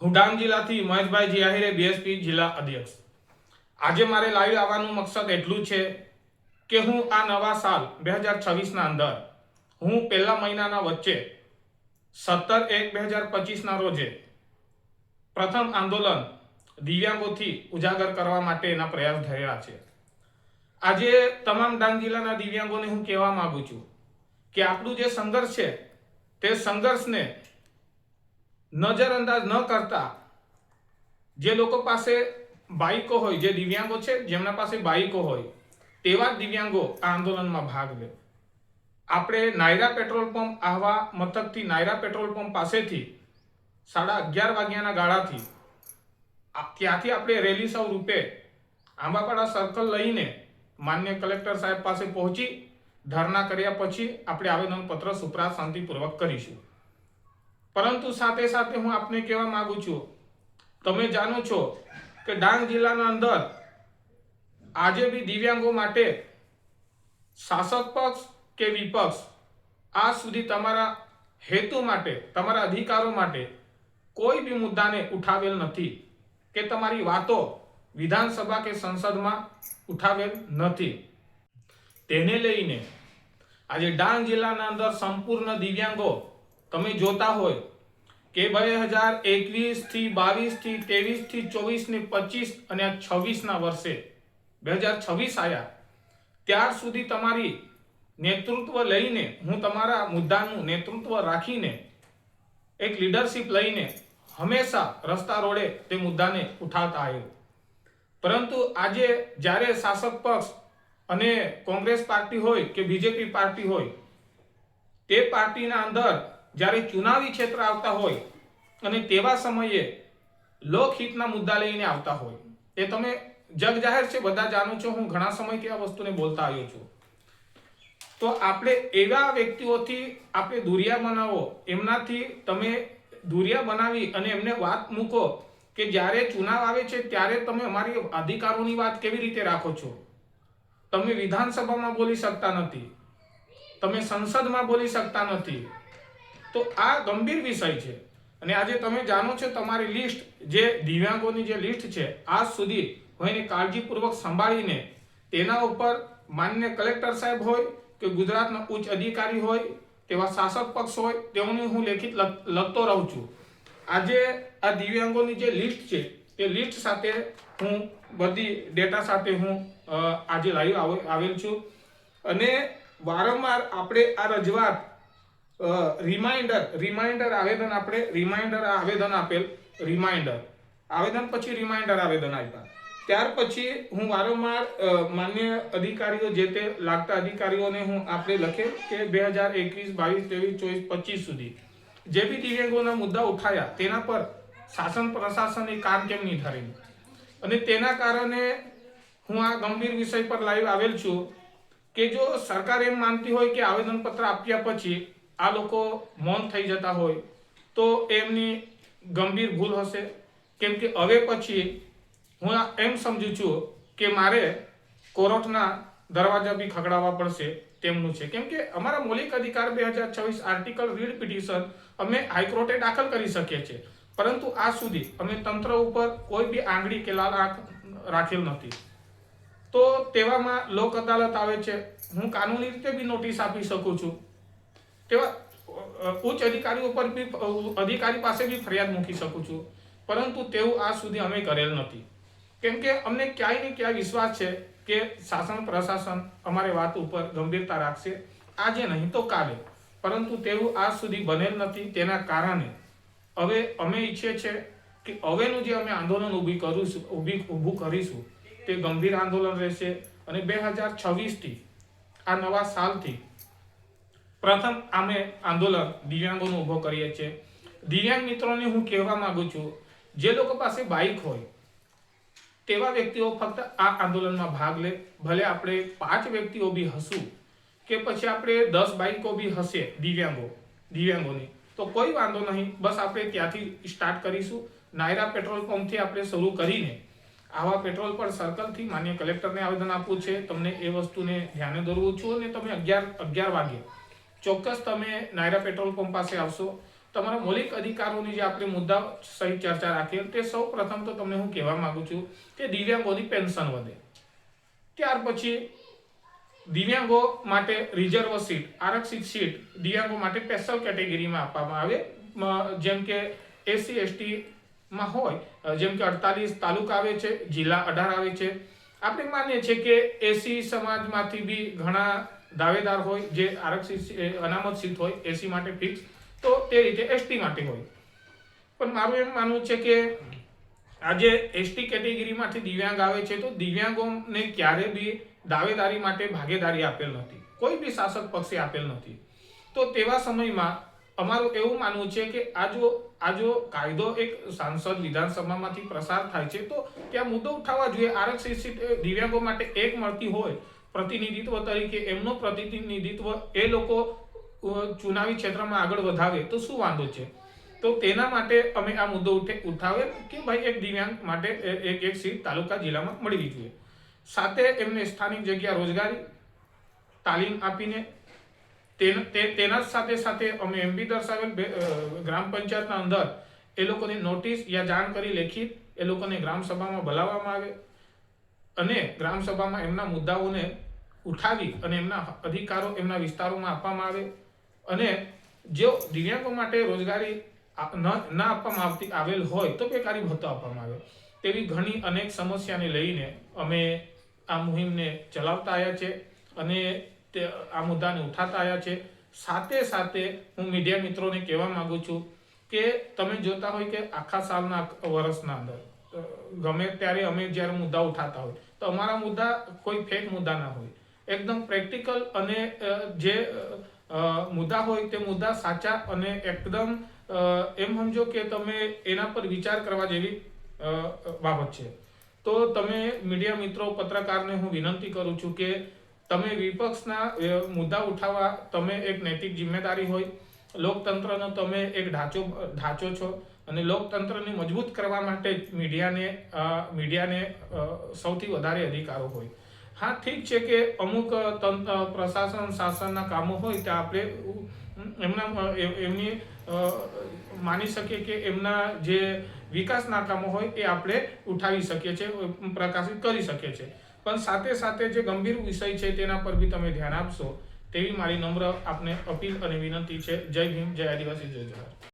હું ડાંગ જિલ્લાથી મહેશભાઈ જી આહિરે બીએસપી જિલ્લા અધ્યક્ષ. આજે મારે લાઈવ આવવાનું મકસદ એટલું છે કે હું આ નવા સાલ બે હજાર છવ્વીસના અંદર, હું પહેલા મહિનાના વચ્ચે સત્તર એક બે હજાર પચીસના રોજે પ્રથમ આંદોલન દિવ્યાંગોથી ઉજાગર કરવા માટે એના પ્રયાસ થઈ છે. આજે તમામ ડાંગ જિલ્લાના દિવ્યાંગોને હું કહેવા માગું છું કે આપણું જે સંઘર્ષ છે, તે સંઘર્ષને નજરઅંદાજ ન કરતા જે લોકો પાસે બાઈકો હોય, જે દિવ્યાંગો છે, જેમના પાસે બાઈકો હોય, તેવા દિવ્યાંગો આ આંદોલનમાં ભાગ લે. આપણે નાયરા પેટ્રોલ પંપ આહવા મથકથી નાયરા પેટ્રોલ પંપ પાસેથી સાડા અગિયાર વાગ્યાના ગાળાથી ત્યાંથી આપણે રેલી સૌ રૂપે આંબાપાડા સર્કલ લઈને માન્ય કલેક્ટર સાહેબ પાસે પહોંચી ધરના કર્યા પછી આપણે આવેદનપત્ર સુપ્રાત શાંતિપૂર્વક કરીશું. પરંતુ સાથે સાથે હું આપને કહેવા માંગુ છું, તમે જાણો છો કે ડાંગ જિલ્લાના અંદર આજે બી દિવ્યાંગો માટે શાસક પક્ષ કે વિપક્ષ આ સુધી તમારા હેતુ માટે, તમારા અધિકારો માટે કોઈ બી મુદ્દાને ઉઠાવેલ નથી કે તમારી વાતો વિધાનસભા કે સંસદમાં ઉઠાવેલ નથી. તેને લઈને આજે ડાંગ જિલ્લાના અંદર સંપૂર્ણ દિવ્યાંગો તમે જોતા હોય કે બે હજાર એકવીસથી બાવીસથી ત્રેવીસથી ચોવીસ ને પચીસ અને છવ્વીસના વર્ષે બે હજાર છવ્વીસ આવ્યા ત્યાર સુધી તમારી નેતૃત્વ લઈને હું તમારા મુદ્દાનું નેતૃત્વ રાખીને એક લીડરશિપ લઈને હંમેશા રસ્તા રોડે તે મુદ્દાને ઉઠાવતા આવ્યો. પરંતુ આજે જ્યારે શાસક પક્ષ અને કોંગ્રેસ પાર્ટી હોય કે બીજેપી પાર્ટી હોય, તે પાર્ટીના અંદર જ્યારે ચુનાવી ક્ષેત્ર આવતા હોય અને તેવા સમયે લોકહિતના મુદ્દા લઈને આવતા હોય, એ તમે જગ જાહેર છે, બધા જાણો છો, હું ઘણા સમયથી આ વસ્તુને બોલતા આવ્યો છું. તો આપણે એવા વ્યક્તિઓથી આપણે દુરિયા બનાવો, એમનાથી તમે દુરિયા બનાવી અને એમને વાત મૂકો કે જ્યારે ચુનાવ આવે છે, ત્યારે તમે અમારી અધિકારોની વાત કેવી રીતે રાખો છો? તમે વિધાનસભામાં બોલી શકતા નથી. તમે સંસદમાં બોલી શકતા નથી. તો આ ગંભીર વિષય છે. અને આજે તમે જાણો છો તમારી લિસ્ટ, જે દિવ્યાંગોની જે લિસ્ટ છે, આજ સુધી હું કાળજીપૂર્વક સંભાળીને તેના ઉપર માન્ય કલેક્ટર સાહેબ હોય કે ગુજરાતના ઉચ્ચ અધિકારી હોય, તેવા શાસક પક્ષ હોય, તેઓની હું લેખિત લખતો રહું છું. આજે આ દિવ્યાંગોની જે લિસ્ટ છે, તે લિસ્ટ સાથે હું બધી ડેટા સાથે હું આજે લાઈવ આવે- આવેલ છું. અને વારંવાર આપણે આ રજૂઆત રિમાઇન્ડર રિમાઇન્ડર આવેદન આપણે રિમાઇન્ડર આવેદન આપેલ રિમાઇન્ડર આવેદન પછી રિમાઇન્ડર આવેદન આપ્યા. ત્યાર પછી હું વારંવાર માન્ય અધિકારીઓ જે તે લાગતા અધિકારીઓને હું આપણે લખે કે બે હજાર એકવીસ, બાવીસ, ત્રેવીસ, ચોવીસ, પચીસ સુધી. જે બી દિવ્યાંગોના મુદ્દા ઉઠાયા, તેના પર શાસન, પ્રશાસન એ કામ કેમ નહીં ધરેલું અને તેના કારણે હું આ ગંભીર વિષય પર લાઈવ આવેલ છું કે જો સરકાર એમ માનતી હોય કે આવેદનપત્ર આપ્યા પછી આ લોકો મૌન થઈ જતા હોય, તો એમની ગંભીર ભૂલ હશે. કેમ કે હવે પછી હું એમ સમજુ છું કે મારે કોર્ટના દરવાજા બી ખગડાવવા પડશે તેમનું છે. કેમ કે અમારા મૌલિક અધિકાર બે હજાર છવ્વીસ આર્ટિકલ રીડ પિટિશન અમે હાઈકોર્ટે દાખલ કરી શકીએ છીએ. પરંતુ આ સુધી અમે તંત્ર ઉપર કોઈ બી આંગળી કે લાલ રાખેલ નથી. તો તેવામાં લોક અદાલત આવે છે. હું કાનૂની રીતે બી નોટિસ આપી શકું છું. તેવા ઉચ્ચ અધિકારીઓ પર બી અધિકારી પાસે બી ફરિયાદ મૂકી શકું છું. પરંતુ તેવું આજ સુધી અમે કરેલ નથી. કેમ કે અમને ક્યાંય ને ક્યાંય વિશ્વાસ છે કે શાસન, પ્રશાસન અમારી વાત ઉપર ગંભીરતા રાખશે. આજે નહીં તો કાલે. પરંતુ તેવું આજ સુધી બનેલ નથી તેના કારણે. હવે અમે ઈચ્છીએ છીએ કે હવેનું જે અમે આંદોલન ઊભી કરીશું, ઊભી, ઊભું કરીશું, તે ગંભીર આંદોલન રહેશે. અને બે હજાર છવ્વીસથી, આ નવા સાલથી પ્રથમ અમે આંદોલન, દિવ્યાંગોનો ઊભો કરીએ છીએ. દિવ્યાંગ મિત્રોને હું કહેવા માંગુ છું, જે લોકો પાસે બાઇક હોય, તેવા વ્યક્તિઓ ફક્ત આ આંદોલનમાં ભાગ લે. ભલે આપણે પાંચ વ્યક્તિઓ બી હશું કે પછી આપણે દસ બાઇકો બી હશે દિવ્યાંગો, દિવ્યાંગોની, તો કોઈ વાંધો નહીં. બસ આપણે ત્યાંથી સ્ટાર્ટ કરીશું. નાયરા પેટ્રોલ પંપથી આપણે શરૂ કરીને આવા પેટ્રોલ પર સર્કલથી માન્ય કલેક્ટરને આવેદન આપવું છે. તમને એ વસ્તુને ધ્યાને દોરવું છું અને તમે અગિયાર અગિયાર વાગે ચોક્કસ તમે નાયરા પેટ્રોલ પંપ પાસે આવશો. તમારા મૌલિક અધિકારોની જે આપણે મુદ્દા સહિત ચર્ચા રાખી તે સૌ પ્રથમ તો તમને હું કહેવા માંગુ છું કે દિવ્યાંગોની પેન્શન વધે. ત્યાર પછી દિવ્યાંગો માટે રિઝર્વ સીટ, આરક્ષિત સીટ દિવ્યાંગો માટે સ્પેશિયલ કેટેગરીમાં આપવામાં આવે. જેમ કે એસસી એસટીમાં હોય, જેમ કે અડતાલીસ તાલુકા આવે છે, જિલ્લા અઢાર આવે છે. આપણે માનીએ છીએ કે એસી સમાજમાંથી બી ઘણા દાવેદાર હોય, જે આરક્ષિત અનામત સીટ હોય, એસી માટે ફિક્સ તો તે રીતે એસટી માટે હોય. પણ મારું એમ માનવું છે કે આજે એસટી કેટેગરીમાંથી દિવ્યાંગ આવે છે, તો દિવ્યાંગોને ક્યારે બી દાવેદારી માટે ભાગીદારી આપેલ નથી. કોઈ બી શાસક પક્ષે આપેલ નથી. તો તેવા સમયમાં અમારું એવું માનવું છે કે આ જો આ જો કાયદો એક સાંસદ વિધાનસભામાંથી પ્રસાર થાય છે, તો ત્યાં મુદ્દો ઉઠાવવા જોઈએ. આરક્ષિત દિવ્યાંગો માટે એક મળતી હોય પ્રતિનિધિત્વ તરીકે એમનું પ્રતિનિધિત્વ એ લોકો ચુનાવી ક્ષેત્રમાં આગળ વધાવે, તો શું વાંધો છે? તો તેના માટે અમે આ મુદ્દો ઉઠે, ઉઠાવે કે ભાઈ એક દિવ્યાંગ માટે એક એક સીટ તાલુકા જિલ્લામાં મળવી જોઈએ. સાથે એમને સ્થાનિક જગ્યા રોજગારી, તાલીમ આપીને તેન- સાથે સાથે અમે એમ બી દર્શાવેલ ગ્રામ પંચાયતના અંદર એ લોકોની નોટિસ યા જાણ કરી લેખિત એ લોકોને ગ્રામ સભામાં બોલાવવામાં આવે અને ગ્રામ સભામાં એમના મુદ્દાઓને ઉઠાવી અને એમના અધિકારો એમના વિસ્તારોમાં આપવામાં આવે અને જો દિવ્યાંગો માટે રોજગારી ન આપવામાં આવતી આવેલ હોય તો બેકારી ભથ્થો આપવામાં આવે. તેવી ઘણી અનેક સમસ્યાને લઈને અમે આ મુહિમને ચલાવતા આવ્યા છે અને તે આ મુદ્દાને ઉઠાતા આવ્યા છે. સાથે સાથે હું મીડિયા મિત્રોને કહેવા માગું છું કે તમે જોતા હોય કે આખા સાલના વર્ષના અંદર ગમે ત્યારે અમે જ્યારે મુદ્દા ઉઠાતા હોય તો અમારા મુદ્દા કોઈ ફેક મુદ્દા ના હોય. એકદમ પ્રેક્ટિકલ અને જે મુદ્દા હોય તે મુદ્દા સાચા અને એકદમ એમ સમજો કે તમે એના પર વિચાર કરવા જેવી બાબત છે. તો તમે મીડિયા મિત્રો, પત્રકારને હું વિનંતી કરું છું કે તમે વિપક્ષના મુદ્દા ઉઠાવવા, તમે એક નૈતિક જિમ્મેદારી હોય, લોકતંત્રનો તમે એક ઢાંચો ઢાંચો છો અને લોકતંત્રને મજબૂત કરવા માટે મીડિયાને મીડિયાને સૌથી વધારે અધિકારો હોય. હા, ઠીક છે કે અમુક તંત્ર, પ્રશાસન, શાસનના કામો હોય ત્યાં આપણે એમના એમની માની શકીએ કે એમના જે વિકાસના કામો હોય એ આપણે ઉઠાવી શકીએ છીએ પ્રકાશિત કરી શકીએ છીએ પણ સાથે સાથે જે ગંભીર વિષય છે તેના પર બી તમે ધ્યાન આપશો, તેવી મારી નમ્ર આપને અપીલ અને વિનંતી છે. જય ભીમ જય આદિવાસી, જય જોહાર